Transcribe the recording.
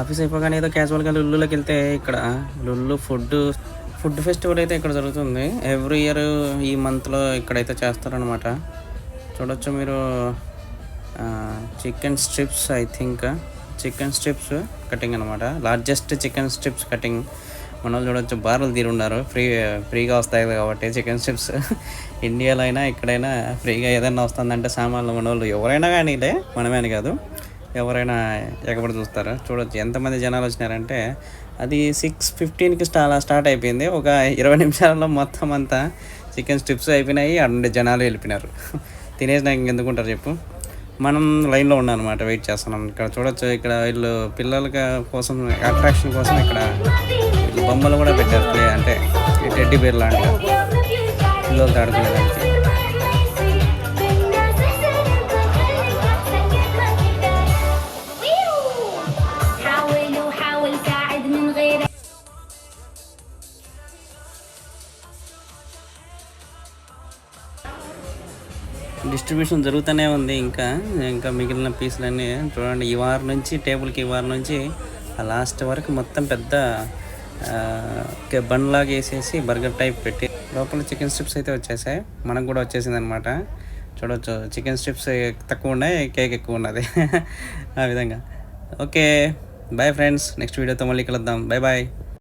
Office అయిపోగానే ఏదో క్యాజువల్గా లుల్లులోకి వెళ్తే ఇక్కడ లుల్లు ఫుడ్ ఫుడ్ ఫెస్టివల్ అయితే ఇక్కడ జరుగుతుంది. ఎవ్రీ ఇయర్ ఈ మంత్లో ఇక్కడైతే చేస్తారనమాట చూడొచ్చు మీరు chicken strips I think chicken strips cutting అనమాట లార్జెస్ట్ చికెన్ స్ట్రిప్స్ కటింగ్ మన చూడొచ్చు బార్లు తీరున్నారు ఫ్రీ ఫ్రీగా వస్తాయి కాబట్టి చికెన్ స్ట్రిప్స్ ఇండియాలో అయినా ఎక్కడైనా ఫ్రీగా ఏదైనా వస్తుందంటే సామాన్లు మన వాళ్ళు ఎవరైనా కానీలే మనమే అని కాదు. ఎవరైనా ఎగబడి చూస్తారు? చూడొచ్చు. ఎంతమంది జనాలు వచ్చినారంటే అది సిక్స్ ఫిఫ్టీన్కి స్టా స్టార్ట్ అయిపోయింది. ఒక ఇరవై నిమిషాలలో మొత్తం అంతా చికెన్ స్ట్రిప్స్ అయిపోయినాయి. అన్ని జనాలు వెళ్ళిపోయినారు. తినేసి నాకు ఇంకెందుకుంటారు చెప్పు. మనం లైన్లో ఉన్నాం అనమాట వెయిట్ చేస్తున్నాం. ఇక్కడ చూడొచ్చు ఇక్కడ వీళ్ళు పిల్లల కోసం అట్రాక్షన్ కోసం ఇక్కడ వీళ్ళు బొమ్మలు కూడా పెట్టారు. ప్లే అంటే ఈ టెడ్డీ బేర్ లాంటి పిల్లలతో ఆడుకునేదానికి డిస్ట్రిబ్యూషన్ జరుగుతూనే ఉంది ఇంకా. ఇంకా మిగిలిన పీసులన్నీ చూడండి ఈ వారం నుంచి టేబుల్కి ఈ వారం నుంచి ఆ లాస్ట్ వరకు మొత్తం పెద్ద ఆ, కే- బండ్లాగా వేసేసి బర్గర్ టైప్ పెట్టి లోపల చికెన్ స్ట్రిప్స్ అయితే వచ్చేసాయి. మనకు కూడా వచ్చేసింది అనమాట చూడొచ్చు. చికెన్ స్ట్రిప్స్ తక్కువ ఉన్నాయి కేక్ ఎక్కువ ఉన్నది. ఆ విధంగా. ఓకే. Bye friends. నెక్స్ట్ వీడియోతో మళ్ళీ కలుద్దాం. Bye bye.